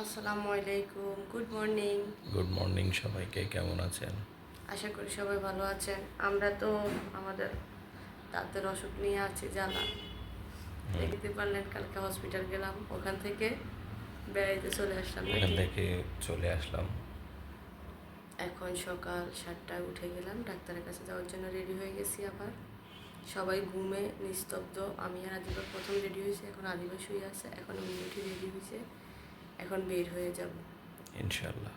আসসালামু আলাইকুম good morning good morning সবাইকে কেমন আছেন? আশা করি সবাই ভালো আছেন। আমরা তো আমাদের দাঁতের অসুখ নিয়ে আছি জ্বালা। দেখতে পারলেন কালকে হসপিটাল গেলাম ওখান থেকে বেড়াইতে চলে আসলাম এখান থেকে চলে আসলাম। এখন সকাল সাতটায় উঠে গেলাম ডাক্তারের কাছে যাওয়ার জন্য রেডি হয়ে গেছি আবার। সবাই ঘুমে নিস্তব্ধ আমি আর আদিবা প্রথম রেডি হয়েছে এখন আদিবা শুয়ে আছে এখন উনি উঠে রেডি হয়েছে। এখন বের হয়ে যাব। ইনশাল্লাহ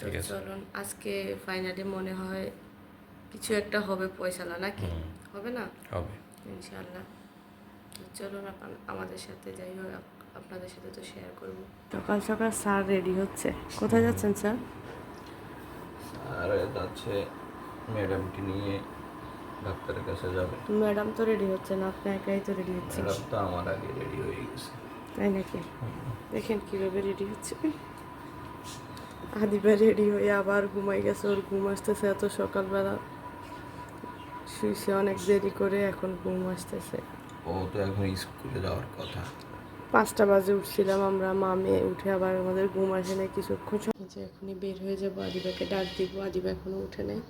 ঠিক আছে। চলুন আজকে ফাইনালি মনে হয় কিছু একটা হবে পয়সালা নাকি? হবে না? হবে। ইনশাল্লাহ চলুন আমাদের সাথে যাই হোক আপ- আপনাদের সাথে তো শেয়ার করব। সকাল সকাল স্যার রেডি হচ্ছে। কোথায় যাচ্ছেন স্যার? আর যাচ্ছে ম্যাডামকে নিয়ে ডাক্তারের কাছে যাবে। ম্যাডাম তো রেডি হচ্ছে না আপনি একাই তো রেডি হচ্ছেন। ম্যাডাম তো আমার আগে রেডি হয়ে গেছে। তাই নাকি? দেখেন কীভাবে রেডি হচ্ছে। আদিবা রেডি হয়ে আবার ঘুমাই গেছে ওর ঘুম আসতেছে এত সকালবেলা। শুয়েছে অনেক দেরি করে এখন ঘুম আসতেছে। ও তো এখন স্কুলে যাওয়ার কথা। পাঁচটা বাজে উঠছিলাম আমরা মা মেয়ে উঠে আবার আমাদের ঘুম আসে না কিছুক্ষণ যে এখনই বের হয়ে যাব আদিবাকে ডাক দিব আদিবা এখনও উঠে নেই।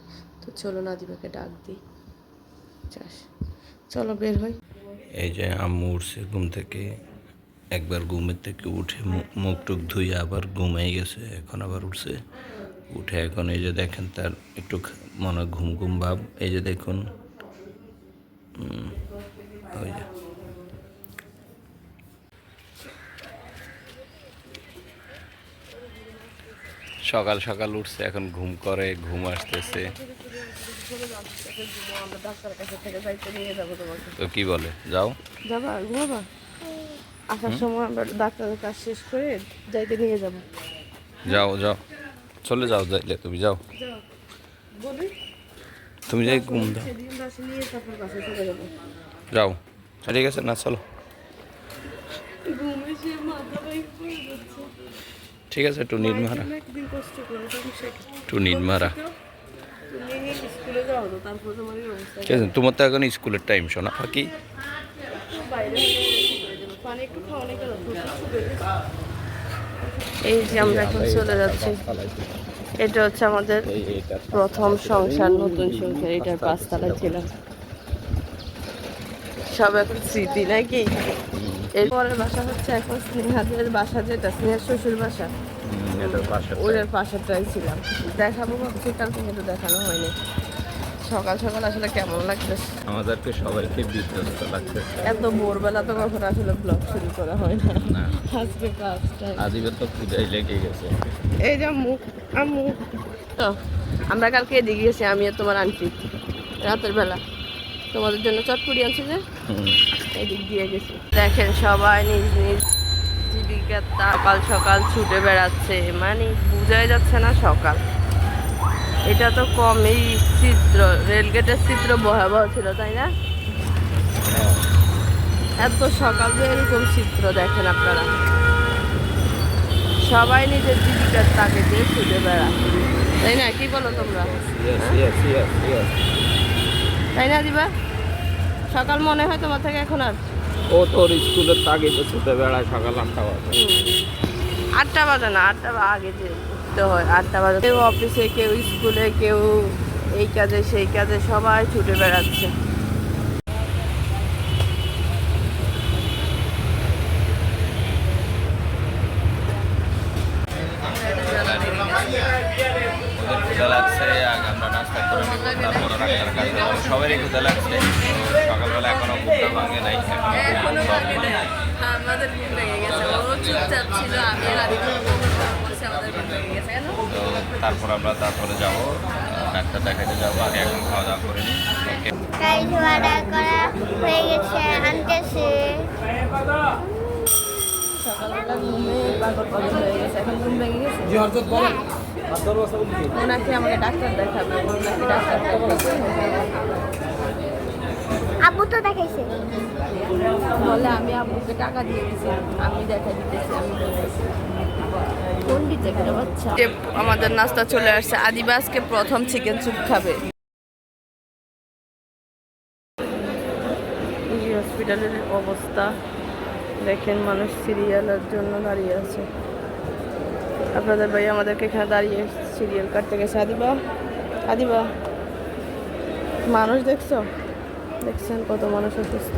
তো চলো না আদিবাকে ডাক দিই। চাস চলো বের হই। এই যে আম্মু উঠছে ঘুম থেকে। একবার ঘুমের থেকে উঠে মুখ টুক ধুয়ে আবার ঘুমাই গেছে এখন আবার উঠছে। উঠে এখন এই যে দেখেন তার একটু মনে ঘুম ঘুম ভাব। এই যে দেখুন ওই যে। সকাল সকাল উঠছে এখন ঘুম করে ঘুম আসতেছে। তো কি বলে? যাও। যাবা ঘুমাবা? আসার সময় আমরা ডাক্তারের কাজ শেষ করে যাইতে নিয়ে যাব। যাও যাও। চলে যাও যাইলে তুমি যাও। তুমি যাই ঘুম দাও। যাও। ঠিক আছে না চলো। ঠিক আছে একটু নিট মারা। একটু নিট মারা। ঠিক আছে তোমার তো এখন স্কুলের টাইম শোনা ফাঁকি এই যে আমরা এখন চলে যাচ্ছি। এটা হচ্ছে আমাদের প্রথম সংসার নতুন সংসার এটার পাঁচতলায় ছিলাম। সব এখন স্মৃতি নাকি? এরপরের বাসা হচ্ছে এখন স্নেহাদের বাসা যেটা স্নেহার শ্বশুর বাসা। ওদের পাশেরটাই ছিলাম। দেখাবো ভাবছি কালকে কিন্তু দেখানো হয়নি। সকাল সকাল আসলে কেমন লাগতেছে আমাদেরকে সবাইকে বিধ্বস্ত লাগতেছে এত ভোরবেলা তো কখনো আসলে ব্লগ শুরু করা হয় না। আজকে পাঁচটায় আদিবে তো পূজায় লেগে গেছে। এই যে আম্মু আম্মু। তো আমরা কালকে এদিকে গেছি আমি আর তোমার আন্টি রাতের বেলা। তোমাদের জন্য চটপুরি আনছি যে এদিক দিয়ে গেছি। দেখেন সবাই নিজ নিজ জীবিকার সকাল সকাল ছুটে বেড়াচ্ছে। মানে বোঝাই যাচ্ছে না সকাল। এটা তো কম এই চিত্র রেলগেটের চিত্র ভয়াবহ ছিল তাই না? এত সকাল এরকম চিত্র দেখেন আপনারা। সবাই নিজের জীবিকার তাকে দিয়ে ছুটে বেড়ায়। তাই না? কি বলো তোমরা. তাই না দিবা? সকাল মনে হয় তোমার থেকে এখন আর? ও তোর স্কুলের তাগিদে ছুটে বেড়ায় সকাল আটটা বাজে। আটটা বাজে না আটটা বা আগে যে উঠতে হয়। আটটা বাজে কেউ অফিসে কেউ স্কুলে কেউ এই কাজে সেই কাজে সবাই ছুটে বেড়াচ্ছে। সবারই ক্ষুদা লাগছে সকালবেলা এখনও ভাঙে নাই। আমাদের ঘুম লেগে গেছে। ও চুপচাপ ছিল আমি আর তারপর আমরা তারপরে যাব ডাক্তার দেখাতে যাব আগে এখন খাওয়া দাওয়া করে নিই। হয়ে গেছে আনতেছে সকালবেলা ঘুমে পাগল পাগল হয়ে গেছে এখন ঘুম ভেঙে গেছে ওনাকে আমাকে ডাক্তার দেখাবে ওনাকে ডাক্তার আব্বু তো দেখাইছে। বলে আমি আব্বুকে টাকা দিয়ে দিছি আমি দেখা দিতেছি আমি আমাদের নাস্তা চলে আসছে। আদিবাসকে প্রথম চিকেন চুপ খাবে। এই হসপিটালের অবস্থা। দেখেন মানুষ সিরিয়ালের জন্য দাঁড়িয়ে আছে। আপনাদের ভাই আমাদেরকে এখানে দাঁড়িয়ে সিরিয়াল কাটতে গেছে। আদিবা আদিবা মানুষ দেখছ? দেখছেন কত মানুষ অসুস্থ।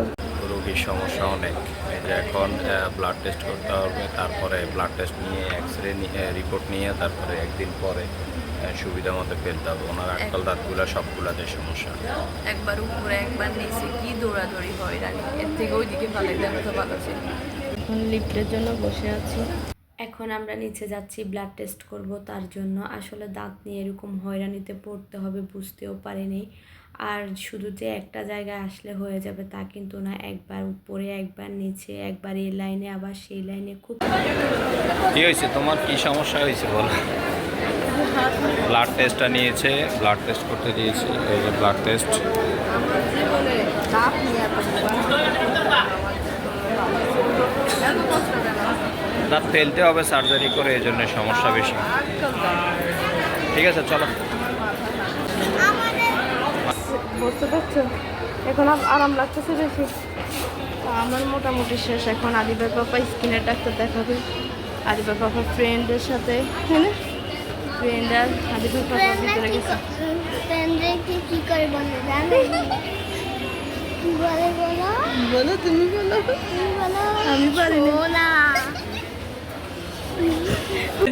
রোগীর সমস্যা অনেক। এই যে এখন ব্লাড টেস্ট করতে হবে তারপরে ব্লাড টেস্ট নিয়ে এক্স রে নিয়ে রিপোর্ট নিয়ে তারপরে একদিন পরে সুবিধা মতো ফেলতে হবে। ওনার আটকাল দাঁতগুলা সবগুলাতে সমস্যা। একবার উপরে একবার নিচে কি দৌড়াদৌড়ি হয় রানি? এর থেকে ওইদিকে ভালো দেওয়া ভালো ছিল। এখন লিফটের জন্য বসে আছি। এখন আমরা নিচে যাচ্ছি ব্লাড টেস্ট করব তার জন্য আসলে দাঁত নিয়ে এরকম হয়রানিতে পড়তে হবে বুঝতেও পারিনি। আর শুধু যে একটা জায়গায় আসলে হয়ে যাবে তা কিন্তু না একবার উপরে একবার নিচে একবার এই লাইনে আবার সেই লাইনে খুব কি হয়েছে? তোমার কি সমস্যা হয়েছে বলো? ব্লাড টেস্টটা নিয়েছে ব্লাড টেস্ট করতে দিয়েছি এই যে ব্লাড টেস্ট জীবনে দাঁত ফেলতে হবে সার্জারি করে এই জন্য সমস্যা বেশি। ঠিক আছে চলো। বুঝতে পারছ? এখন আর আরাম লাগতেছে বেশি। তো আমার মোটামুটি শেষ। এখন আদিবার পাপা স্কিনের ডাক্তার দেখাবে। আদিবার পাপা ফ্রেন্ডের সাথে হ্যাঁ ফ্রেন্ড আর আদিবার পাপা ভিতরে গেছে। কি করে বলে বলে বলো? বলো তুমি বলো। তুমি বলো? আমি পারি না।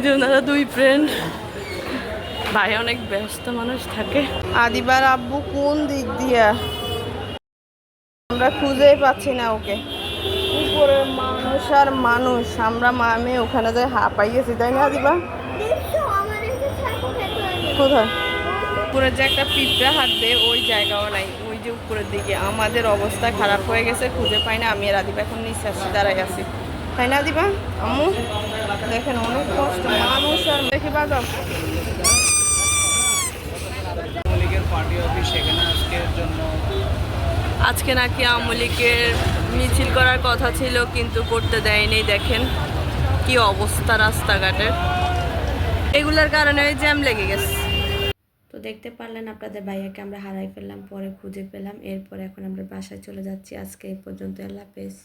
যে ওনারা দুই ফ্রেন্ড ভাই অনেক ব্যস্ত মানুষ থাকে। আদিবার আব্বু কোন দিক দিয়া? আমরা খুঁজেই পাচ্ছি না ওকে। উপরে মানুষ আর মানুষ আমরা মামে ওখানে যাই হা পাইয়েছি তাই না আদিবা? কোথায়? উপরে যে একটা পিঁপড়া হাঁটবে ওই জায়গাও নাই। ওই যে উপরের দিকে। আমাদের অবস্থা খারাপ হয়ে গেছে খুঁজে পাই না। আমি আর আদিবা এখন নিচে আসছি দাঁড়াই আছি। তাই না দিবা? আম্মু দেখেন অনেক কষ্ট। মানুষ আর দেখি জন্য। আজকে নাকি আওয়ামী লীগের মিছিল করার কথা ছিল কিন্তু করতে দেয়নি। দেখেন কি অবস্থা রাস্তাঘাটের এগুলোর কারণে ওই জ্যাম লেগে গেছে। তো দেখতে পারলেন আপনাদের ভাইয়াকে আমরা হারাই ফেললাম পরে খুঁজে পেলাম। এরপর এখন আমরা বাসায় চলে যাচ্ছি। আজকে এই পর্যন্ত। আল্লাহ হাফেজ।